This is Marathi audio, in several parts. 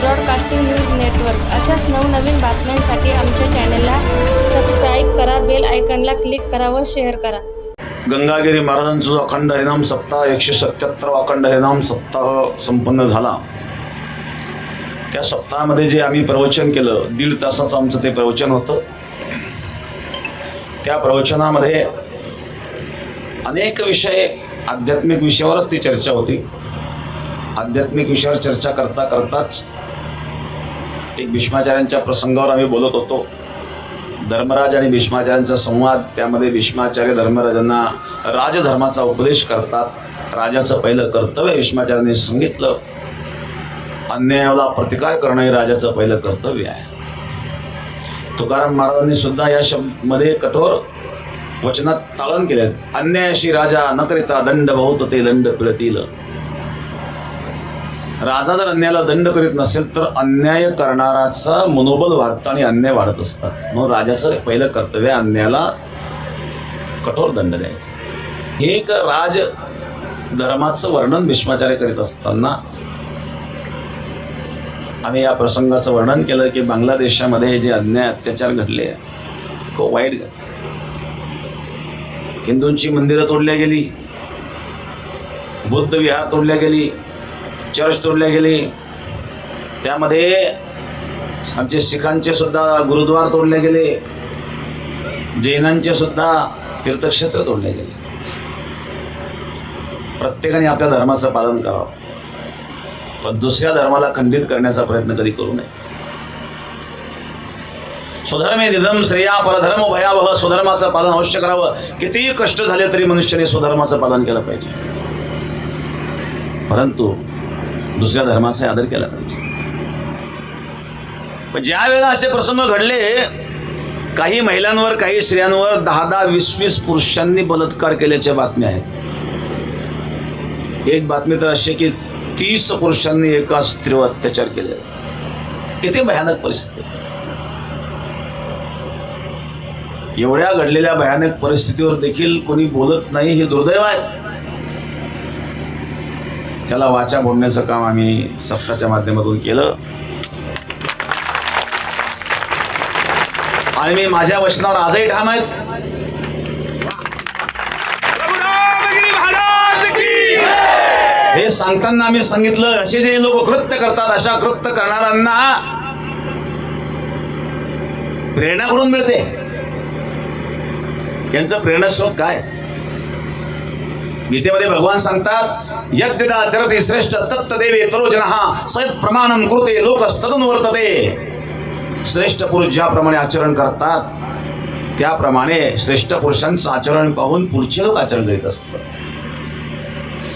ब्रॉडकास्टिंग न्यूज नेटवर्क अशाच नवनवीन बातम्यांसाठी आमच्या चॅनलला सबस्क्राईब करा बेल आयकनला क्लिक करा व शेअर करा. गंगागिरी महाराजांचा जो अखंड हरिनाम सप्ताह एकशे सत्याहत्तर अखंड हरिनाम सप्ताह संपन्न झाला. त्या सप्ताहामध्ये जे आम्ही प्रवचन केलं दीड तासाचं आमचं ते प्रवचन होतं. त्या प्रवचनामध्ये अनेक विषय आध्यात्मिक विषयावरच ती चर्चा होती. आध्यात्मिक विषयावर चर्चा करता करताच एक भीष्माचार्यांच्या प्रसंगावर आम्ही बोलत होतो. धर्मराज आणि भीष्माचार्यांचा संवाद त्यामध्ये भीष्माचार्य धर्मराजांना राजधर्माचा उपदेश करतात. राजाचं पहिलं कर्तव्य भीष्माचार्यांनी सांगितलं. अन्यायाला प्रतिकार करणं हे राजाचं पहिलं कर्तव्य आहे. तुकाराम महाराजांनी सुद्धा या शब्दमध्ये कठोर वचनात ताळण केले. अन्यायाशी राजा न करिता दंड बहुत ते दंड पिळतील. राजा जर अन्यायाला दंड करीत नसेल तर अन्याय करणाराचा मनोबल वाढतं आणि अन्याय वाढत असतात. म्हणून राजाचं पहिलं कर्तव्य अन्यायाला कठोर दंड द्यायचा. हे एक राज धर्माचं वर्णन भीष्माचार्य करीत असताना आम्ही या प्रसंगाचं वर्णन केलं की बांगलादेशामध्ये जे अन्याय अत्याचार घडले खूप वाईट घडले हिंदूंची मंदिरं तोडल्या गेली बुद्ध विहार तोडल्या गेली चर्च तोडल्या गेली. त्यामध्ये आमचे शिखांचे सुद्धा गुरुद्वार तोडले गेले. जैनांचे सुद्धा तीर्थक्षेत्र तोडले गेले. प्रत्येकाने आपल्या धर्माचं पालन करावं. पण दुसऱ्या धर्माला खंडित करण्याचा प्रयत्न कधी करू नये. स्वधर्मे निधम श्रेया परधर्म भयावह स्वधर्माचं पालन अवश्य करावं. कितीही कष्ट झाले तरी मनुष्याने स्वधर्माचं पालन केलं पाहिजे. परंतु दुसऱ्या धर्माचा आदर केला पाहिजे. पण ज्या वेळेला असे प्रसंग घडले काही महिलांवर काही स्त्रियांवर दहा दहा वीस वीस पुरुषांनी बलात्कार केल्याच्या बातम्या आहेत. एक बातमी तर अशी आहे की तीस पुरुषांनी एका स्त्रीवर अत्याचार केले. किती भयानक परिस्थिती एवढ्या घडलेल्या भयानक परिस्थितीवर देखील कोणी बोलत नाही हे दुर्दैव आहे. त्याला वाचा बोलण्याचं काम आम्ही सप्ताच्या माध्यमातून केलं. आणि मी माझ्या वचनावर आजही ठाम आहेत हे सांगताना आम्ही सांगितलं असे जे लोक कृत्य करतात अशा कृत्य करणाऱ्यांना प्रेरणा कुठून मिळते? त्यांचं प्रेरणास्रोत काय? गीतेमध्ये भगवान सांगतात यद्यदा चरते श्रेष्ठ तत्तदेवे तरोजन हा सयत प्रमाणम कृते लोकस्तदन वर्तते श्रेष्ठ पुरुष ज्याप्रमाणे आचरण करतात त्याप्रमाणे श्रेष्ठ पुरुषांचं आचरण पाहून पुढचे लोक आचरण करीत असतात.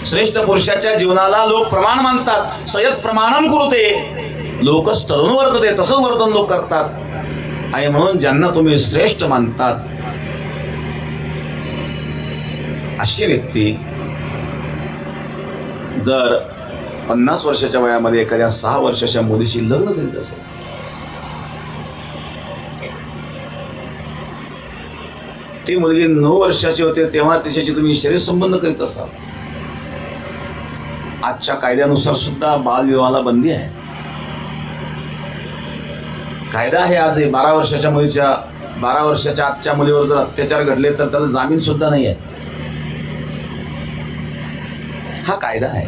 श्रेष्ठ पुरुषाच्या जीवनाला लोक प्रमाण मानतात सयत प्रमाणम कुरुते लोकच तरुण वर्तते तसंच वर्तन लोक करतात. आणि म्हणून ज्यांना तुम्ही श्रेष्ठ मानतात अशी व्यक्ती जर पन्नास वर्षाच्या वयामध्ये एखाद्या सहा वर्षाच्या मुलीशी लग्न करीत असेल ती मुलगी नऊ वर्षाची होते तेव्हा तिच्याशी तुम्ही शरीर संबंध करीत असाल. आजच्या कायद्यानुसार सुद्धा बालविवाहाला बंदी आहे. कायदा आहे आज बारा वर्षाच्या मुलीच्या बारा वर्षाच्या आजच्या मुलीवर जर अत्याचार घडले तर त्याला जामीन सुद्धा नाही आहे. हा कायदा आहे.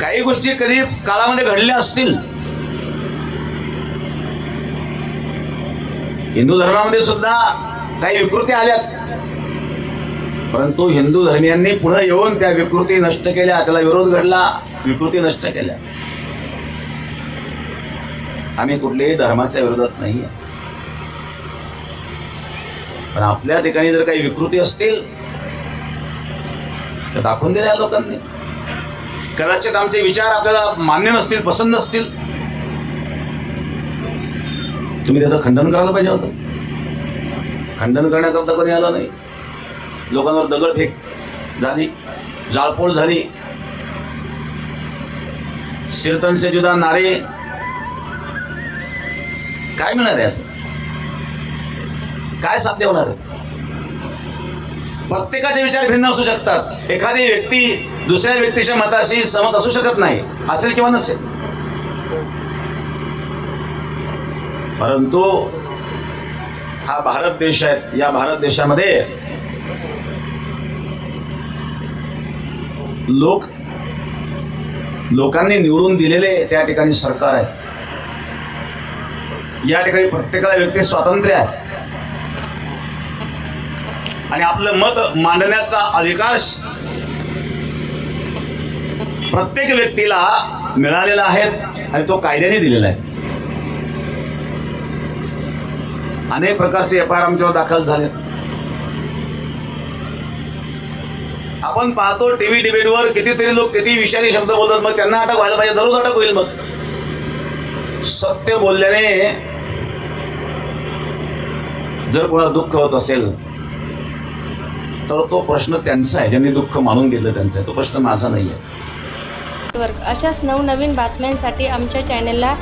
काही गोष्टी कधी काळामध्ये घडल्या असतील. हिंदू धर्मामध्ये सुद्धा काही विकृती आल्यात. परंतु हिंदू धर्मियांनी पुढे येऊन त्या विकृती नष्ट केल्या त्याला विरोध घडला विकृती नष्ट केल्या. आम्ही कुठल्याही धर्माच्या विरोधात नाही पण आपल्या ठिकाणी जर काही विकृती असतील तर दाखवून दिल्या लोकांनी. कदाचित आमचे विचार आपल्याला मान्य नसतील पसंत नसतील. तुम्ही त्याचं खंडन करायला पाहिजे होतं. खंडन करण्याकरता कोणी आलं नाही. लोकांवर दगडफेक झाली जाळपोळ झाली. कीर्तन से जुदा नारे. काय मिळणार आहे आता? काय साध्य होणार आहे? प्रत्येकाचे विचार भिन्न असू शकतात. एखादी व्यक्ती दुसऱ्या व्यक्तीच्या मताशी सहमत असू शकत नाही. असेल किंवा नसेल. परंतु हा भारत देश आहे. या भारत देशामध्ये लोक लोकांनी निवडून दिलेले त्या ठिकाणी सरकार आहे. या ठिकाणी प्रत्येकाला व्यक्ती स्वातंत्र्य आहे. आणि आपलं मत मांडण्याचा अधिकार प्रत्येक व्यक्तीला मिळालेला आहे आणि तो कायद्याने दिलेला आहे. अनेक प्रकारचे एफ आय आर आमच्यावर दाखल झाले आपण पाहतो टीव्ही डिबेटवर कितीतरी लोक किती विषारी शब्द बोलतात मग त्यांना अटक व्हायला पाहिजे दररोज अटक होईल मग. सत्य बोलल्याने जर कोणाला दुःख होत असेल तर तो प्रश्न त्यांचा आहे. ज्यांनी दुःख मानून घेतलं त्यांचा तो प्रश्न माझा नाही आहे. अशाच नवनवीन बातम्यांसाठी आमच्या चॅनलला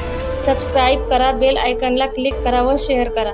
सबस्क्राईब करा बेल आयकनला क्लिक करा व शेअर करा.